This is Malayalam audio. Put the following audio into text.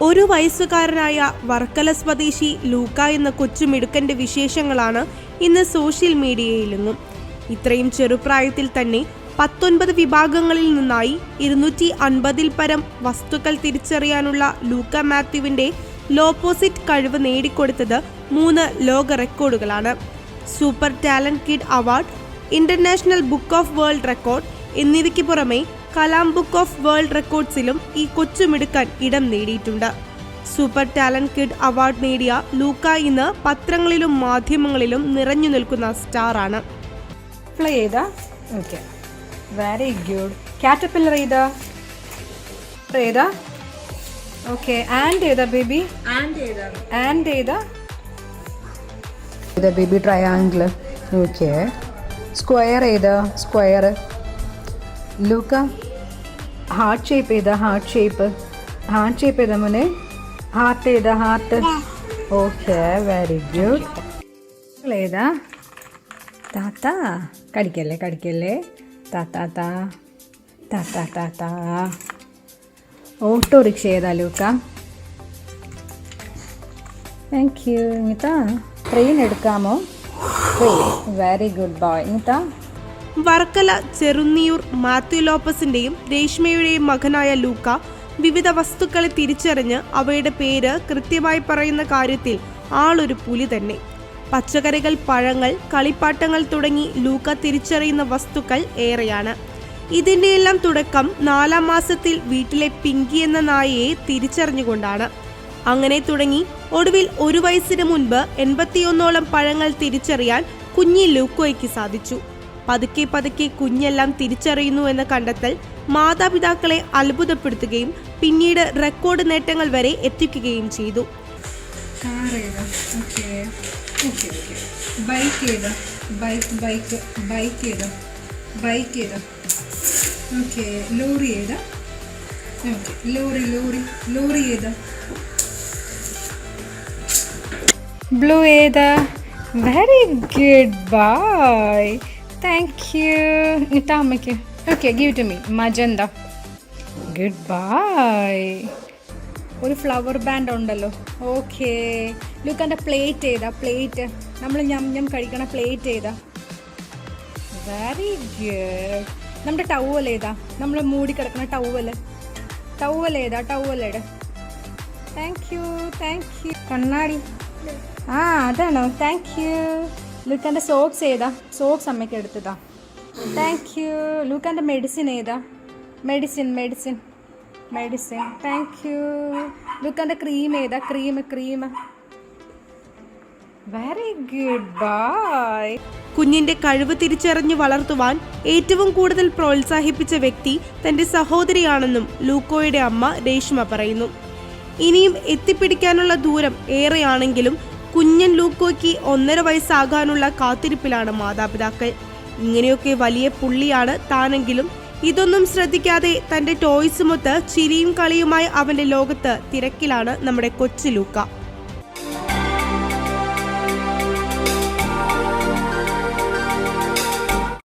ഒരു വയസ്സുകാരനായ വർക്കല സ്വദേശി ലൂക്ക എന്ന കൊച്ചുമിടുക്കന്റെ വിശേഷങ്ങളാണ് ഇന്ന് സോഷ്യൽ മീഡിയയിലെങ്ങും. ഇത്രയും ചെറുപ്രായത്തിൽ തന്നെ പത്തൊൻപത് വിഭാഗങ്ങളിൽ നിന്നായി ഇരുന്നൂറ്റി അൻപതിൽ പരം വസ്തുക്കൾ തിരിച്ചറിയാനുള്ള ലൂക്ക മാത്യുവിന്റെ ലോപ്പോസിറ്റ് കഴിവ് നേടിക്കൊടുത്തത് മൂന്ന് ലോക റെക്കോർഡുകളാണ്. Super talent kid award international book of world record എന്നിവയ്ക്ക് പുറമെ കലാം ബുക്ക് ഓഫ് വേൾഡ് റെക്കോർഡ്സിലും ഈ കൊച്ചുമിടുക്കൻ ഇടം നേടിയിട്ടുണ്ട്. സൂപ്പർ ടാലന്റ് കിഡ് അവാർഡ് നേടിയ ലൂക്ക ഇന്ന് പത്രങ്ങളിലും മാധ്യമങ്ങളിലും നിറഞ്ഞു നിൽക്കുന്ന സ്റ്റാറാണ്. ഫ്ലൈ ചെയ്താ? ഓക്കെ വെരി ഗുഡ് കാറ്റർപില്ലർ ചെയ്താ? ചെയ്താ ഓക്കെ ആൻഡ് ചെയ്താ ബേബി ആൻഡ് ചെയ്താ ചെയ്താ ബേബി ട്രയാങ്കിൾ ഓക്കെ സ്ക്വയർ ചെയ്താ സ്ക്വയർ ലൂക്ക? హార్ట్ షేప్ ఏదా హార్ట్ షేప్ హార్ట్ షేప్ ఏదా మనే హార్ట్ ఏదా హార్ట్ ఓకే వెరీ గుడ్ లేదా తాత కడికెళ్ళే కడికెళ్ళే తాత తాత తాత ఓటో రిక్షా ఏదా లూక థ్యాంక్ యూ ఇంకా ట్రైన్ ఎడుకాము వెరీ గుడ్ బాయ్ ఇంత വർക്കല ചെറുന്നിയൂർ മാത്യു ലോപ്പസിന്റെയും രേഷ്മയുടെയും മകനായ ലൂക്ക വിവിധ വസ്തുക്കളെ തിരിച്ചറിഞ്ഞ് അവയുടെ പേര് കൃത്യമായി പറയുന്ന കാര്യത്തിൽ ആളൊരു പുലി തന്നെ. പച്ചക്കറികൾ പഴങ്ങൾ കളിപ്പാട്ടങ്ങൾ തുടങ്ങി ലൂക്ക തിരിച്ചറിയുന്ന വസ്തുക്കൾ ഏറെയാണ്. ഇതിന്റെയെല്ലാം തുടക്കം നാലാം മാസത്തിൽ വീട്ടിലെ പിങ്കി എന്ന നായയെ തിരിച്ചറിഞ്ഞുകൊണ്ടാണ്. അങ്ങനെ തുടങ്ങി ഒടുവിൽ ഒരു വയസ്സിന് മുൻപ് എൺപത്തിയൊന്നോളം പഴങ്ങൾ തിരിച്ചറിയാൻ കുഞ്ഞി ലൂക്കോയ്ക്ക് സാധിച്ചു. പതുക്കെ പതുക്കെ കുഞ്ഞെല്ലാം തിരിച്ചറിയുന്നു എന്ന കണ്ടെത്തൽ മാതാപിതാക്കളെ അത്ഭുതപ്പെടുത്തുകയും പിന്നീട് റെക്കോർഡ് നേട്ടങ്ങൾ വരെ എത്തിക്കുകയും ചെയ്തു. Bike bike bike bike bike lorry lorry lorry lorry blue ഏതാ? Very good bye thank you ഇട്ടാ അമ്മയ്ക്ക്. Okay give to me magenta. Good bye ഒരു ഫ്ലവർ ബാൻഡ് ഉണ്ടല്ലോ. ഓക്കെ ലുക്ക് എന്റെ പ്ലേറ്റ് ചെയ്താ പ്ലേറ്റ് നമ്മൾ ഞം ഞം കഴിക്കണ പ്ലേറ്റ് ചെയ്താ വെരി ഗുഡ് നമ്മുടെ ടവൽ ഏതാ? നമ്മൾ മൂടി കിടക്കുന്ന ടവൽ ടവൽ ഏതാ? ഏതാ താങ്ക് യു താങ്ക് യു കണ്ണാടി. ആ അതാണോ? താങ്ക് യു ലുക്കന്റെ സോക്സ് ഏതാ? സോക്സ് അമ്മയ്ക്ക് എടുത്തതാ. താങ്ക് യു ലൂക്കാന്റെ മെഡിസിൻ ഏതാ? Medicine medicine medicine thank you ലുക്കന്റെ cream ഏതാ? Cream cream very good bye കുഞ്ഞിന്റെ കഴിവ് തിരിച്ചറിഞ്ഞ് വളർത്തുവാൻ ഏറ്റവും കൂടുതൽ പ്രോത്സാഹിപ്പിച്ച വ്യക്തി തന്റെ സഹോദരിയാണെന്നും ലൂക്കോയുടെ അമ്മ രേഷ്മ പറയുന്നു. ഇനിയും എത്തിപ്പിടിക്കാനുള്ള ദൂരം ഏറെയാണെങ്കിലും കുഞ്ഞൻ ലൂക്കോയ്ക്ക് ഒന്നര വയസ്സാകാനുള്ള കാത്തിരിപ്പിലാണ് മാതാപിതാക്കൾ. ഇങ്ങനെയൊക്കെ വലിയ പുള്ളിയാണ് താനെങ്കിലും ഇതൊന്നും ശ്രദ്ധിക്കാതെ തന്റെ ടോയ്സുമൊത്ത് ചിരിയും കളിയുമായി അവന്റെ ലോകത്ത് തിരക്കിലാണ് നമ്മുടെ കൊച്ചു ലൂക്ക.